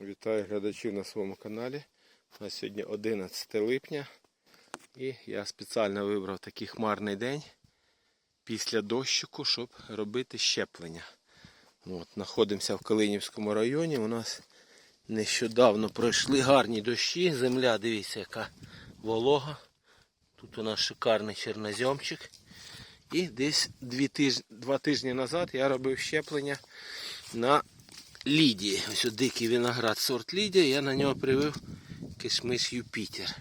Вітаю глядачів на своєму каналі. У нас сьогодні 11 липня і я спеціально вибрав такий хмарний день після дощику, щоб робити щеплення. От, знаходимося в Калинівському районі. У нас нещодавно пройшли гарні дощі. Земля, дивіться, яка волога. Тут у нас шикарний чорноземчик. І десь дві тиж... два тижні назад я робив щеплення на Лідії. Ось дикий виноград сорт Лідія. Я на нього привив кишмиш Юпітер.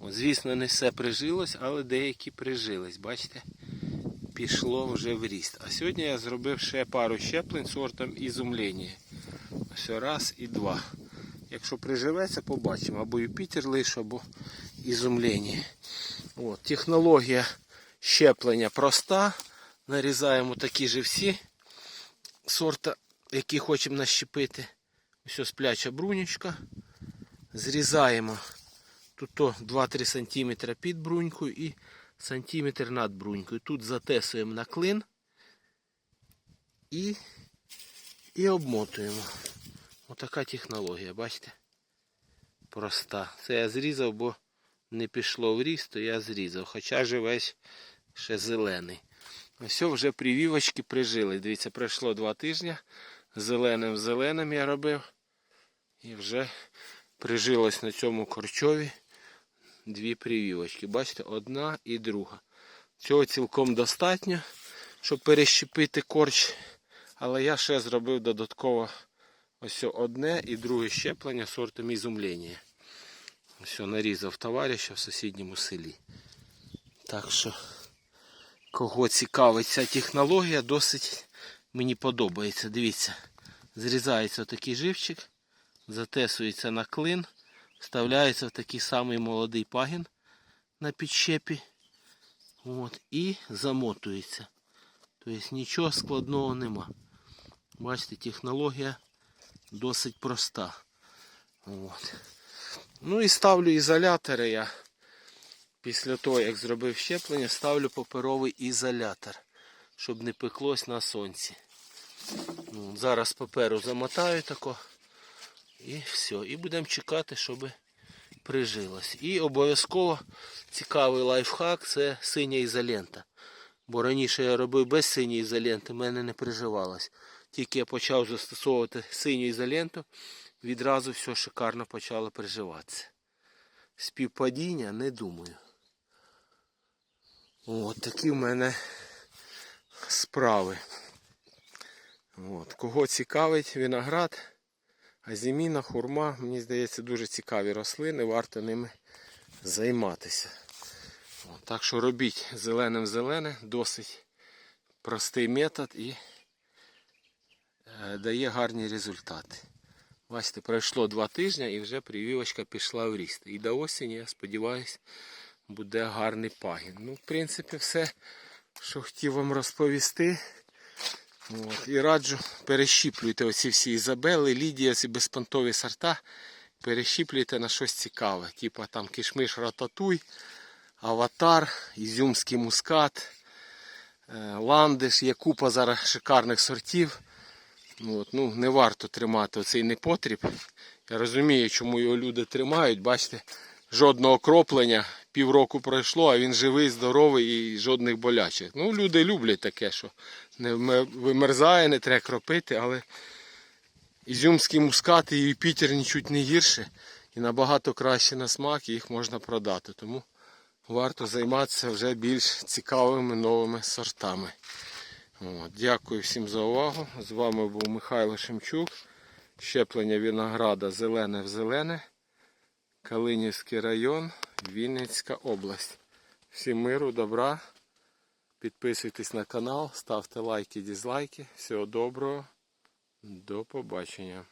От, звісно, не все прижилось, але деякі прижились. Бачите? Пішло вже в ріст. А сьогодні я зробив ще пару щеплень сортом ізумлення. Ось раз і два. Якщо приживеться, побачимо. Або Юпітер лише, або ізумлення. От, технологія щеплення проста. Нарізаємо такі же всі сорта, які хочемо нащепити. Ось спляча брунючка. Зрізаємо тут 2-3 см під брунькою і сантиметр над брунькою. Тут затесуємо на клин і, і обмотуємо. Отака технологія, бачите? Проста. Це я зрізав, бо не пішло в ріст, то я зрізав. Хоча же весь ще зелений. Ось вже привівочки прижили. Дивіться, пройшло два тижні. Зеленим зеленим я робив. І вже прижилось на цьому корчові дві привівочки. Бачите, одна і друга. Цього цілком достатньо, щоб перещепити корч. Але я ще зробив додатково ось одне і друге щеплення сортом ізумлення. Ось нарізав товариша в сусідньому селі. Так що, кого цікавить ця технологія, досить мені подобається. Дивіться, зрізається такий живчик, затесується на клин, вставляється в такий самий молодий пагін на підщепі. От, і замотується. Тобто нічого складного нема. Бачите, технологія досить проста. От. Ну і ставлю ізолятори я. Після того, як зробив щеплення, ставлю паперовий ізолятор, щоб не пеклось на сонці. Зараз паперу замотаю тако. І все. І будемо чекати, щоб прижилось. І обов'язково цікавий лайфхак це синя ізолента. Бо раніше я робив без синьої ізоленти, в мене не приживалось. Тільки я почав застосовувати синю ізоленту, відразу все шикарно почало приживатися. Співпадіння не думаю. От такі в мене справи. От. Кого цікавить виноград, азіміна, хурма, мені здається, дуже цікаві рослини, варто ними займатися. От. Так що робіть зеленим-зелене, досить простий метод і е, дає гарні результати. Бачите, пройшло два тижні і вже прививочка пішла в ріст. І до осені, я сподіваюся, буде гарний пагін. Ну, в принципі, все, що хотів вам розповісти. От. І раджу, перещіплюйте оці всі Ізабели, Лідія, ці безпонтові сорта. Перещіплюйте на щось цікаве. Типа там кишмиш рататуй, аватар, ізюмський мускат, е, ландиш, є купа зараз шикарних сортів. От, ну, Не варто тримати оцей непотріб. Я розумію, чому його люди тримають. Бачите, жодного кроплення, півроку пройшло, а він живий, здоровий і жодних болячих. Ну, люди люблять таке, що не вимерзає, не треба кропити, але ізюмські мускати і Юпітер нічуть не гірше і набагато краще на смак, і їх можна продати. Тому варто займатися вже більш цікавими новими сортами. От, Дякую всім за увагу. З вами був Михайло Шемчук. Щеплення винограда зелене в зелене. Калинівський район, Вінницька область. Всім миру, добра. Підписуйтесь на канал, ставте лайки, дізлайки. Всього доброго. До побачення.